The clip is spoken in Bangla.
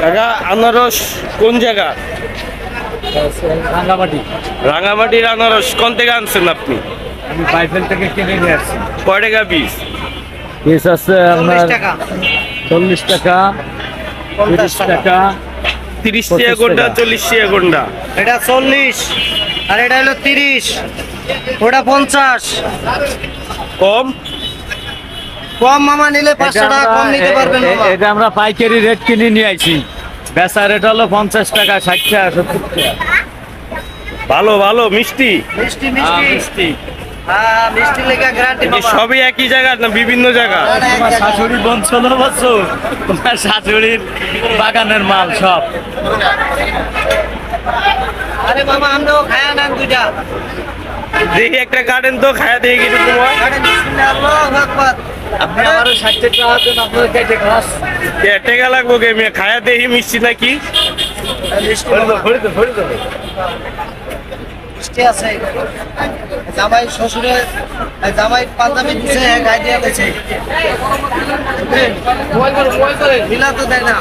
কাকা আনারস কোন জায়গা? রাঙ্গামাটি। রাঙামাটির আনারস কোন থেকে আনছেন আপনি? আমি বাইফেল থেকে কিনে নিয়ে আসছি। কয় টাকা পিস? পিস আছে আপনার চল্লিশ টাকা। তিরিশ টাকা। তিরিশ টাকা কোনটা চল্লিশ টাকা কোনটা এটা চল্লিশ আর এটা হলো তিরিশ ওটা পঞ্চাশ। কম? কম মামা নিলে পাঁচশো টাকা কম নিতে পারবেন এটা আমরা পাইকারি রেট কিনে নিয়ে আইছি। বেচা রেট হলো পঞ্চাশ টাকা ষাট টাকা সত্তর টাকা। ভালো ভালো মিষ্টি। মিষ্টি হ্যাঁ, মিষ্টি। হ্যাঁ মিষ্টি লেগে গ্যারান্টি এই সবই একই জায়গা না বিভিন্ন জায়গা? তোমার শাশুড়ি বোন ষোলো বছর তোমার শাশুড়ির বাগানের মাল সব। আরে মামা আমরাও খায়া নেন দুইটা। দেখি একটা গার্ডেন তো খায়া দেখি কিন্তু তোমার। আপনি আমারও ষাট টাকা আপনার কেটে খাস। টেকা লাগবো কে? মেয়ে খায়া দেখি মিষ্টি নাকি? মিষ্টি মিষ্টি আছে। জামাই শ্বশুরে জামাই পাঞ্জাবি দিছে গাই দিয়ে গেছে। মিলা তো দেয় না।